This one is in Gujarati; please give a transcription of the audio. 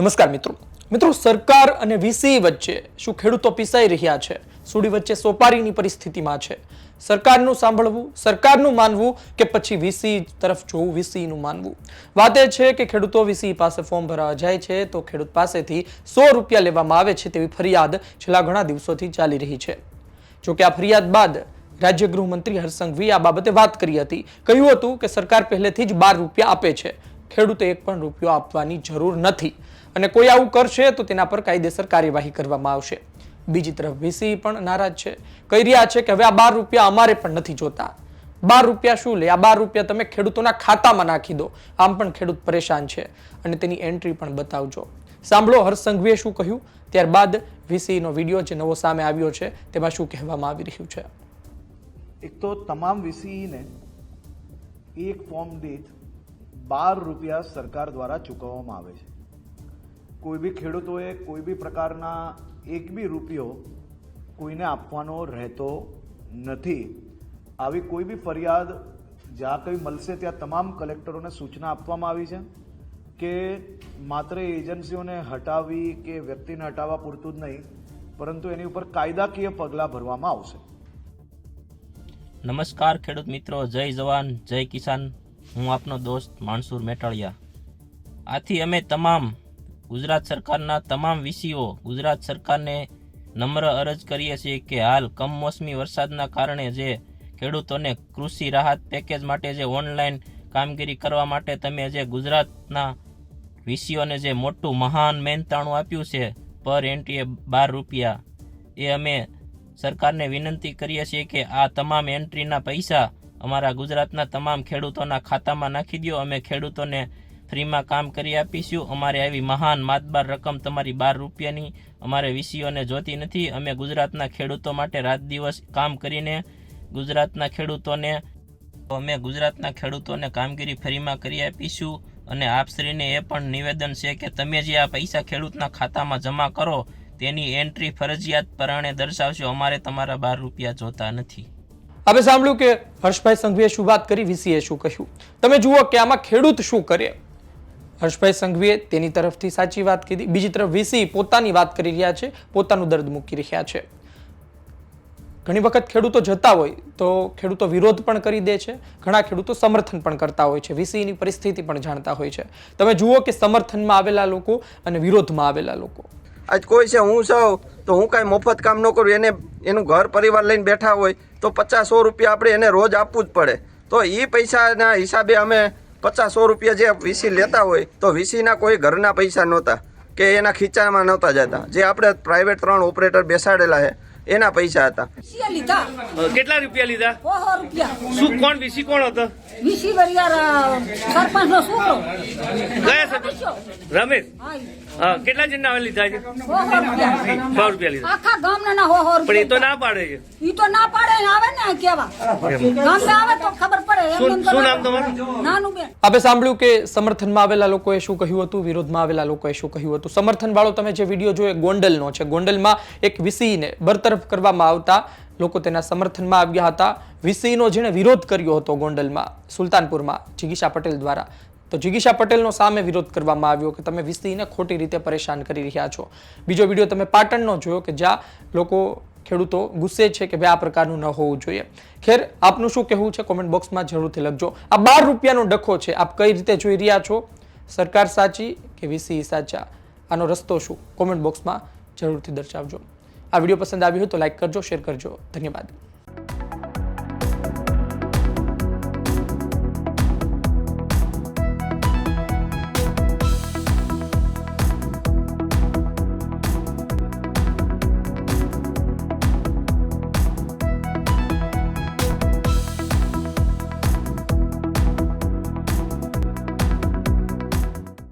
નમસ્કાર મિત્રો. મિત્રો, સરકાર અને વીસી વચ્ચે શું ખેડૂતો પીસાઈ રહ્યા છે? સુડી વચ્ચે સોપારીની પરિસ્થિતિમાં છે. સરકારનું સાંભળવું, સરકારનું માનવું કે પછી વીસી તરફ જોવું, વીસીનું માનવું? વાત એ છે કે ખેડૂતો વીસી પાસે ફોર્મ ભરાવા જાય છે તો ખેડૂત પાસેથી સો રૂપિયા લેવામાં આવે છે તેવી ફરિયાદ છેલ્લા ઘણા દિવસોથી ચાલી રહી છે. જોકે આ ફરિયાદ બાદ રાજ્ય ગૃહમંત્રી હર્ષસંઘવી આ બાબતે વાત કરી હતી. કહ્યું હતું કે સરકાર પહેલેથી જ બાર રૂપિયા આપે છે. ખેડૂતે એક પણ રૂપિયો આપવાની જરૂર નથી. અને કોઈ આવું કરશે તો તેના પર કાયદેસર કાર્યવાહી કરવામાં આવશે. બીજી તરફ વીસી પણ નારાજ છે. કહી રહ્યા છે કે હવે આ બાર રૂપિયા અમારે પણ નથી જોતા. બાર રૂપિયા શું લે? આ બાર રૂપિયા તમે ખેડૂતોના ખાતામાં નાખી દો. આમ પણ ખેડૂત પરેશાન છે. અને તેની એન્ટ્રી પણ બતાવજો. સાંભળો, હર્ષ સંઘવીએ શું કહ્યું? ત્યારબાદ વીસીનો વીડિયો જે નવો સામે આવ્યો છે, તેમાં શું કહેવામાં આવી રહ્યું છે? એક તો તમામ વીસીને એક ફોર્મ દીઠ બાર રૂપિયા સરકાર દ્વારા ચૂકવવામાં આવે છે. કોઈ બી ખેડૂતોએ કોઈ બી પ્રકારના એક બી રૂપિયો કોઈને આપવાનો રહેતો નથી. આવી કોઈ બી ફરિયાદ જ્યાં કંઈ મળશે ત્યાં તમામ કલેક્ટરોને સૂચના આપવામાં આવી છે કે માત્ર એજન્સીઓને હટાવી કે વ્યક્તિને હટાવવા પૂરતું જ નહીં, પરંતુ એની ઉપર કાયદાકીય પગલાં ભરવામાં આવશે. નમસ્કાર ખેડૂત મિત્રો, જય જવાન, જય કિસાન. હું આપનો દોસ્ત માણસુર મેટાળિયા. આથી અમે તમામ ગુજરાત સરકારના તમામ વિષયો ગુજરાત સરકારને નમ્ર અરજ કરીએ છીએ કે હાલ કમોસમી વરસાદના કારણે જે ખેડૂતોને કૃષિ રાહત પેકેજ માટે જે ઓનલાઈન કામગીરી કરવા માટે તમે જે ગુજરાતના વિષયોને જે મોટું મહાન મહેનતાણું આપ્યું છે, પર એન્ટ્રીએ બાર રૂપિયા, એ અમે સરકારને વિનંતી કરીએ છીએ કે આ તમામ એન્ટ્રીના પૈસા અમારા ગુજરાતના તમામ ખેડૂતોના ખાતામાં નાખી દો અમે ખેડૂતોને ફ્રીમાં કામ કરી આપીશું. અમારે આવી મહાન માતબાર રકમ તમારી બાર રૂપિયાની અમારે વિષયોને જોતી નથી. અમે ગુજરાતના ખેડૂતો માટે રાત દિવસ કામ કરીને ગુજરાતના ખેડૂતોને અમે ગુજરાતના ખેડૂતોને કામગીરી ફ્રીમાં કરી આપીશું. અને આપશ્રીને એ પણ નિવેદન છે કે તમે જે આ પૈસા ખેડૂતના ખાતામાં જમા કરો, તેની એન્ટ્રી ફરજિયાત પરાણે દર્શાવશો. અમારે તમારા બાર રૂપિયા જોતા નથી. હવે સાંભળ્યું કે હર્ષભાઈ સંઘવીએ શું વાત કરી? વીસીએ શું કહ્યું? તમે જુઓ કે આમાં ખેડૂત શું કરે? હર્ષભાઈ સંઘવીએ તેની તરફથી સાચી વાત કીધી. બીજી તરફ વીસી પોતાની વાત કરી રહ્યા છે, પોતાનું દર્દ મૂકી રહ્યા છે. ઘણી વખત ખેડૂતો જતા હોય તો ખેડૂતો વિરોધ પણ કરી દે છે, ઘણા ખેડૂતો સમર્થન પણ કરતા હોય છે, વીસીની પરિસ્થિતિ પણ જાણતા હોય છે. તમે જુઓ કે સમર્થનમાં આવેલા લોકો અને વિરોધમાં આવેલા લોકો. આજ કોઈ છે હું છું તો હું કાંઈ મફત કામ ન કરું એને એનું ઘર પરિવાર લઈને બેઠા હોય તો પચાસ સો રૂપિયા આપણે એને રોજ આપવું જ પડે. તો એ પૈસાના હિસાબે અમે પચાસ સો રૂપિયા જે વીસી લેતા હોય તો વીસીના કોઈ ઘરના પૈસા નહોતા કે એના ખીચામાં નહોતા જતા. જે આપણે પ્રાઇવેટ ત્રણ ઓપરેટર બેસાડેલા છે એના પૈસા હતા. લીધા. કેટલા રૂપિયા લીધા? રૂપિયા. શું કોણ વીસી કોણ હતો? વીસી વરિયાર સરપંચ નો છોકરો. ગયા સરપંચ? રમેશ? હા, કેટલા જણના હવે લીધા છે? સો રૂપિયા. લીધા. આખા ગામના ના હો પણ એ તો ના પાડે છે. ઈ તો ના પાડે આવે ને કેવા? ગામને આવે તો ખબર પડે. શું નામ તમારું? નાનું બેન. આપણે સાંભળ્યું કે સમર્થનમાં આવેલા લોકોએ શું કહ્યું હતું? વિરોધમાં આવેલા લોકોએ શું કહ્યું હતું? સમર્થન વાળો તમે જે વીડિયો જોયો ગોંડલનો છે. ગોંડલમાં એક વિસીને બરતરફ કરવામાં આવતા લોકો તેના સમર્થનમાં આવ્યા હતા. વિસીનો જેણે વિરોધ કર્યો હતો ગોંડલમાં સુલતાનપુરમાં જિગીશા પટેલ દ્વારા. તો જિગીશા પટેલનો સામે વિરોધ કરવામાં આવ્યો કે તમે વીસીને ખોટી રીતે પરેશાન કરી રહ્યા છો. બીજો વીડિયો તમે પાટણનો જોયો કે જ્યાં લોકો ખેડૂતો ગુસ્સે છે કે ભાઈ આ પ્રકારનું ન હોવું જોઈએ. ખેર, આપનું શું કહેવું છે? કોમેન્ટ બોક્સમાં જરૂરથી લખજો. આ બાર રૂપિયાનો ડખો છે. આપ કઈ રીતે જોઈ રહ્યા છો? સરકાર સાચી કે વીસી સાચા? આનો રસ્તો શું? કોમેન્ટ બોક્સમાં જરૂરથી દર્શાવજો. આ વીડિયો પસંદ આવ્યો હોય તો લાઈક કરજો, શેર કરજો. ધન્યવાદ.